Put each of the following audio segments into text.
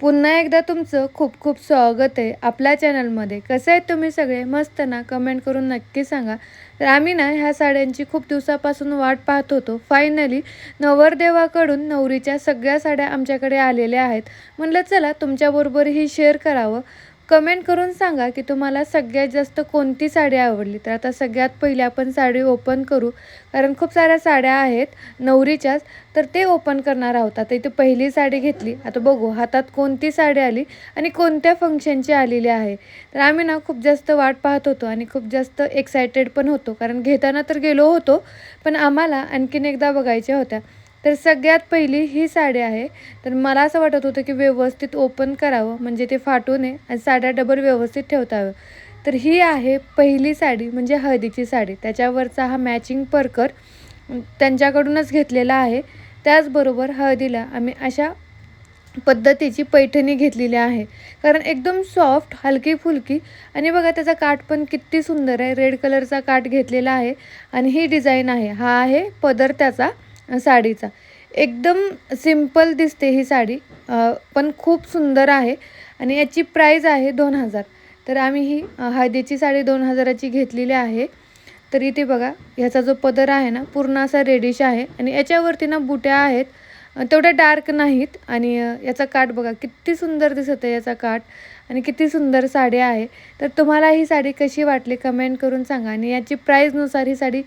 पुन्हा एकदा तुमचं खूप खूप स्वागत आहे आपल्या चॅनलमध्ये. कसे आहेत तुम्ही सगळे? मस्त ना? कमेंट करून नक्की सांगा. तर आम्ही ना ह्या साड्यांची खूप दिवसापासून वाट पाहत होतो. फायनली नवरदेवाकडून नवरीच्या सगळ्या साड्या आमच्याकडे आलेल्या आहेत. म्हणलं चला तुमच्याबरोबरही शेअर करावं. कमेंट करून सांगा की तुम्हाला सगळ्यात जास्त कोणती साडी आवडली. तर आता सगळ्यात पहिले आपण साडी ओपन करू. कारण खूप साऱ्या साड्या आहेत नवरीच्याच. तर ते ओपन करणार आहोत. आता इथे पहिली साडी घेतली. आता बघू हातात कोणती साडी आली आणि कोणत्या फंक्शनची आलेली आहे. तर आम्ही ना खूप जास्त वाट पाहत होतो आणि खूप जास्त एक्सायटेड पण होतो. कारण घेताना तर गेलो होतो पण आम्हाला आणखीन एकदा बघायच्या होत्या. तर सगळ्यात पहिली ही साडी आहे. तर मला असं वाटत होतं की व्यवस्थित ओपन करावं म्हणजे ते फाटू नये आणि साड्या डबल व्यवस्थित ठेवता तर ही आहे पहिली साडी म्हणजे हळदीची साडी. त्याच्यावरचा हा मॅचिंग परकर त्यांच्याकडूनच घेतलेला आहे. त्याचबरोबर हळदीला आम्ही अशा पद्धतीची पैठणी घेतलेली आहे. कारण एकदम सॉफ्ट हलकी फुलकी आणि बघा त्याचा काठ पण किती सुंदर आहे. रेड कलरचा काठ घेतलेला आहे. आणि ही डिझाईन आहे. हा आहे पदर त्याचा. साडीचा. एकदम सिंपल दिसते ही साडी पण खूप सुंदर आहे आणि याची प्राईज आहे दोन हजार. तर आम्ही ही हळदीची साडी दोन हजाराची घेतलेली आहे. तर इथे बघा ह्याचा जो पदर आहे ना पूर्ण असा रेडिश आहे आणि याच्यावरती ना बुट्या आहेत. तेवढ्या डार्क नाहीत. आणि याचा काठ बघा किती सुंदर दिसत आहे याचा काठ आणि किती सुंदर साडी आहे. तर तुम्हाला ही साडी कशी वाटली कमेंट करून सांगा. आणि याची प्राईजनुसार ही साडी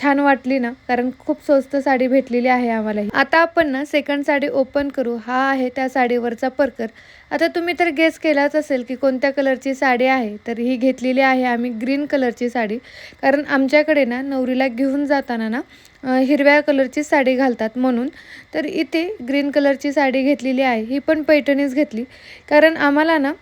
छान वाटली ना? कारण खूप स्वस्त साडी भेटलेली आहे आम्हाला आता आपण ना सेकंड साडी ओपन करू. हा आहे त्या साडीवरचा परकर. आता तुम्ही तर गेस केलाच असेल की कोणत्या कलरची साडी आहे. तर ही घेतलेली आहे आम्ही ग्रीन कलरची साडी. कारण आमच्याकडे ना नवरीला घेऊन जाताना ना हिरव्या कलरची साडी घालतात म्हणून. तर इथे ग्रीन कलरची साडी घेतलेली आहे. ही पण पैठणीच घेतली. कारण आम्हाला ना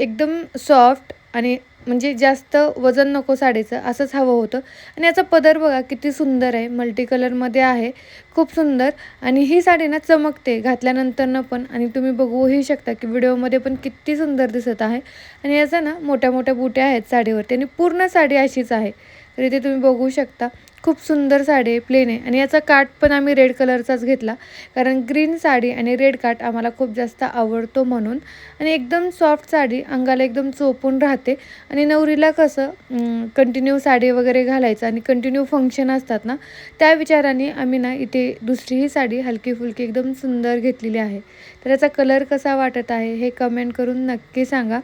एकदम सॉफ्ट आणि म्हणजे जास्त वजन नको साडीचं असंच हवं होतं. आणि याचा पदर बघा किती सुंदर आहे. मल्टी कलरमध्ये आहे. खूप सुंदर. आणि ही साडी ना चमकते घातल्यानंतरनं पण. आणि तुम्ही बघूही शकता की व्हिडिओमध्ये पण किती सुंदर दिसत आहे. आणि याचा ना मोठ्या मोठ्या बुट्या आहेत साडीवरती. आणि पूर्ण साडी अशीच आहे. तर इथे तुम्ही बघू शकता खूप सुंदर साडी आहे प्लेन आहे. आणि याचा काठ पण आम्ही रेड कलरचाच घेतला कारण ग्रीन साडी आणि रेड काठ आम्हाला खूप जास्त आवडतो म्हणून. आणि एकदम सॉफ्ट साडी अंगाला एकदम चोपून राहते. आणि नवरीला कसं कंटिन्यू साडी वगैरे घालायचं आणि कंटिन्यू फंक्शन असतात ना त्या विचाराने आम्ही ना इथे दुसरीही साडी हलकी फुलकी एकदम सुंदर घेतलेली आहे. तर याचा कलर कसा वाटत आहे हे कमेंट करून नक्की सांगा.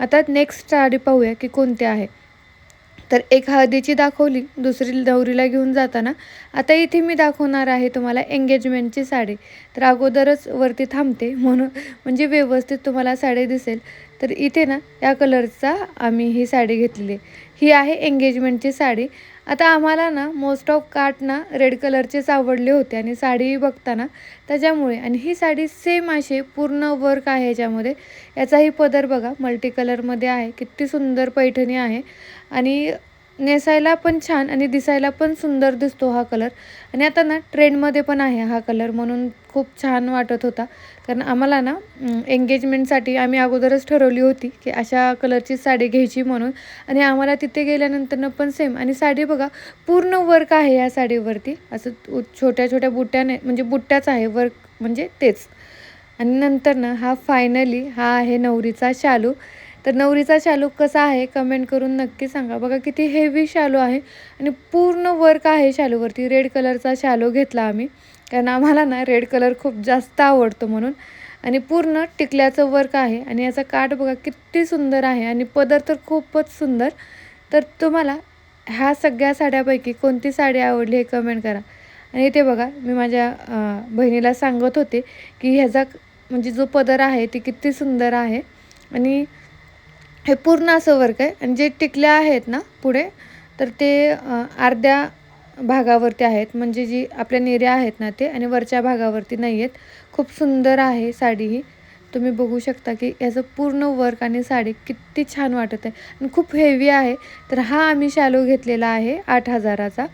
आता नेक्स्ट साडी पाहूया की कोणती आहे. तर एक हळदीची दाखवली दुसरी नवरीला घेऊन जाताना. आता इथे मी दाखवणार आहे तुम्हाला एंगेजमेंटची साडी. तर अगोदरच वरती थांबते म्हणून म्हणजे व्यवस्थित तुम्हाला साडी दिसेल. तर इथे ना या कलरचा आम्ही ही साडी घेतलेली ही आहे एंगेजमेंटची साडी. आता आम्हाला ना मोस्ट ऑफ काट ना रेड कलरचेच आवडले होते आणि साडी बघताना त्याच्यामुळे आणि ही साडी सेम असे पूर्ण वर्क आहे याच्यामध्ये. याचाही पदर बघा मल्टी कलरमध्ये आहे किती सुंदर पैठणी आहे. आणि नेसायला पण छान आणि दिसायला पण सुंदर दिसतो हा कलर. आणि आता ना ट्रेंडमध्ये पण आहे हा कलर म्हणून खूप छान वाटत होता. कारण आम्हाला ना एंगेजमेंटसाठी आम्ही अगोदरच ठरवली होती की अशा कलरची साडी घ्यायची म्हणून. आणि आम्हाला तिथे गेल्यानंतरनं पण सेम आणि साडी बघा पूर्ण वर्क आहे या साडीवरती. असं छोट्या छोट्या बुट्ट्याने म्हणजे बुट्ट्याच आहे वर्क म्हणजे तेच. आणि नंतर ना हा फायनली हा आहे नवरीचा शालू. तर नवरीचा शालू कसा आहे कमेंट करून नक्की सांगा. बघा किती हेवी शालू आहे आणि पूर्ण वर्क आहे शालूवरती. रेड कलरचा शालू घेतला आम्ही. कारण आम्हाला ना रेड कलर खूप जास्त आवडतो म्हणून. आणि पूर्ण टिकल्याचं वर्क आहे. आणि याचा काठ बघा किती सुंदर आहे. आणि पदर तर खूपच सुंदर. तर तुम्हाला ह्या सगळ्या साड्यापैकी कोणती साडी आवडली हे कमेंट करा. आणि ते बघा मी माझ्या बहिणीला सांगत होते की ह्याचा म्हणजे जो पदर आहे ते किती सुंदर आहे. आणि हे पूर्ण असं वर्क आहे. आणि जे टिकल्या आहेत ना पुढे तर ते अर्ध्या भागावरती आहेत. म्हणजे जी आपल्या निर्या आहेत ना ते आणि वरच्या भागावरती नाही आहेत. खूप सुंदर आहे साडी ही. तुम्ही बघू शकता की याचं पूर्ण वर्क आणि साडी किती छान वाटत आहे. आणि खूप हेवी आहे. तर हा आम्ही शॅलो घेतलेला आहे आठ हजाराचा.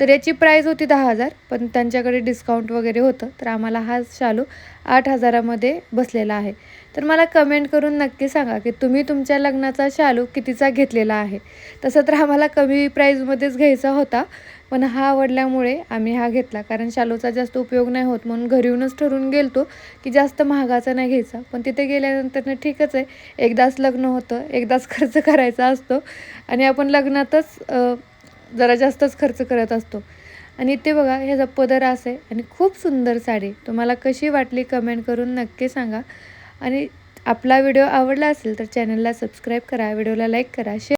तर याची प्राईज होती दहा हजार पण त्यांच्याकडे डिस्काउंट वगैरे होतं. तर आम्हाला हा शालू आठ हजारामध्ये बसलेला आहे. तर मला कमेंट करून नक्की सांगा की तुम्ही तुमच्या लग्नाचा शालू कितीचा घेतलेला आहे? तसं तर आम्हाला कमी प्राईजमध्येच घ्यायचा होता पण हा आवडल्यामुळे आम्ही हा घेतला. कारण शालूचा जास्त उपयोग नाही होत म्हणून घरी येऊनच ठरून गेलतो की जास्त महागाचा नाही घ्यायचा. पण तिथे गेल्यानंतर ठीकच आहे. एकदाच लग्न होतं एकदाच खर्च करायचा असतो आणि आपण लग्नातच जरा जास्तच खर्च करत असतो. आणि ते बघा ह्याचा पदर असे आणि खूप सुंदर साडी तुम्हाला कशी वाटली कमेंट करून नक्की सांगा. आणि आपला व्हिडिओ आवडला असेल तर चॅनलला सबस्क्राईब करा व्हिडिओला लाईक करा शेअर